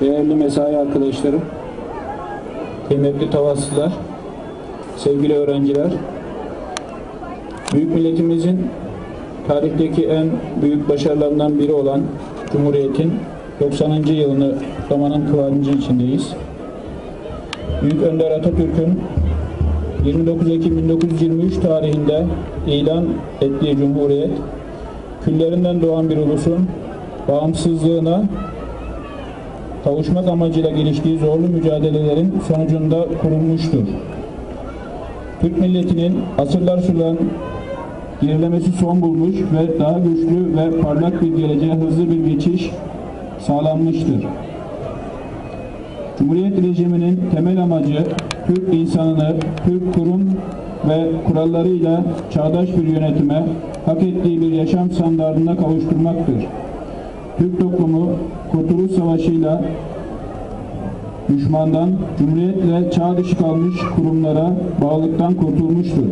değerli mesai arkadaşlarım, kıymetli tavaslılar, sevgili öğrenciler, büyük milletimizin tarihteki en büyük başarılarından biri olan Cumhuriyet'in 90. yılını kutlamanın kıvancı içindeyiz. Büyük Önder Atatürk'ün 29 Ekim 1923 tarihinde ilan ettiği Cumhuriyet, küllerinden doğan bir ulusun bağımsızlığına kavuşmak amacıyla geliştiği zorlu mücadelelerin sonucunda kurulmuştur. Türk milletinin asırlar süren gerilemesi son bulmuş ve daha güçlü ve parlak bir geleceğe hızlı bir geçiş sağlanmıştır. Cumhuriyet rejiminin temel amacı Türk insanını Türk kurum ve kurallarıyla çağdaş bir yönetime, hak ettiği bir yaşam standartına kavuşturmaktır. Türk toplumu Kurtuluş Savaşı'yla düşmandan, cumhuriyetle çağ dışı kalmış kurumlara bağlılıktan kurtulmuştur.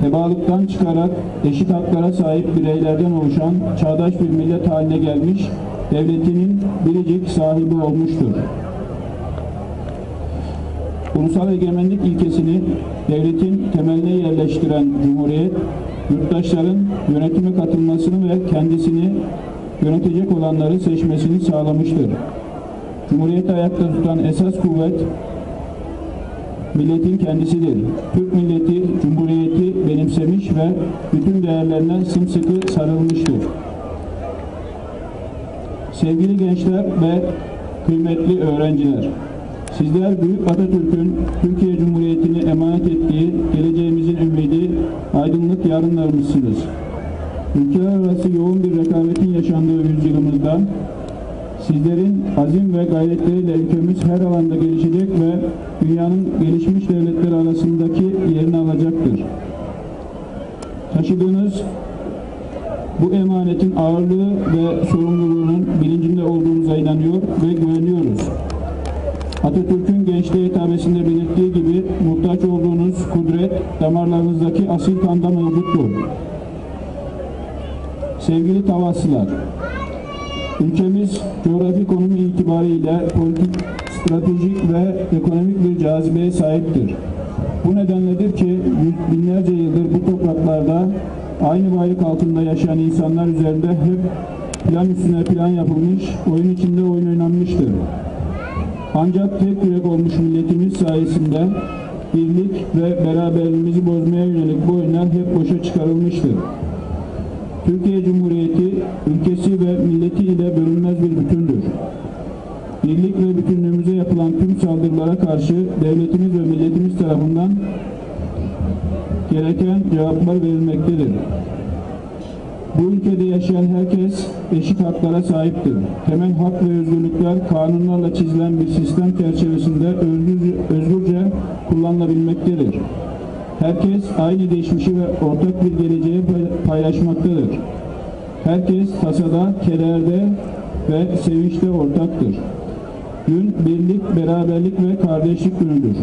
Tebalıktan çıkarak eşit haklara sahip bireylerden oluşan çağdaş bir millet haline gelmiş, devletinin biricik sahibi olmuştur. Ulusal egemenlik ilkesini devletin temeline yerleştiren Cumhuriyet, yurttaşların yönetime katılmasını ve kendisini yönetecek olanları seçmesini sağlamıştır. Cumhuriyeti ayakta tutan esas kuvvet milletin kendisidir. Türk milleti Cumhuriyeti benimsemiş ve bütün değerlerine sımsıkı sarılmıştır. Sevgili gençler ve kıymetli öğrenciler, sizler Büyük Atatürk'ün Türkiye Cumhuriyeti'ni emanet ettiği geleceğimizin ümidi, aydınlık yarınlarımızsınız. Ülkeler arası yoğun bir rekabetin yaşandığı yüzyılımızda sizlerin azim ve gayretleriyle ülkemiz her alanda gelişecek ve dünyanın gelişmiş devletleri arasındaki yerini alacaktır. Taşıdığınız bu emanetin ağırlığı ve sorumluluğunun bilincinde olduğunuza inanıyor ve güveniyoruz. Atatürk'ün gençliğe hitabesinde belirttiği gibi muhtaç olduğunuz kudret damarlarınızdaki asil kanda mevcuttur. Sevgili Tavaslılar, ülkemiz coğrafi konumu itibariyle politik, stratejik ve ekonomik bir cazibeye sahiptir. Bu nedenledir ki binlerce yıldır bu topraklarda aynı bayrak altında yaşayan insanlar üzerinde hep plan üstüne plan yapılmış, oyun içinde oyun oynanmıştır. Ancak tek yürek olmuş milletimiz sayesinde birlik ve beraberliğimizi bozmaya yönelik bu oyunlar hep boşa çıkarılmıştır. Türkiye Cumhuriyeti ülkesi ve milleti ile bölünmez bir bütündür. Birlik ve bütünlüğümüze yapılan tüm saldırılara karşı devletimiz ve milletimiz tarafından gereken cevaplar verilmektedir. Bu ülkede yaşayan herkes eşit haklara sahiptir. Temel hak ve özgürlükler kanunlarla çizilen bir sistem çerçevesinde özgürce, özgürce kullanılabilmektedir. Herkes aynı geçmişi ve ortak bir geleceği pay- paylaşmaktadır. Herkes tasada, kederde ve sevinçte ortaktır. Gün birlik, beraberlik ve kardeşlik günüdür.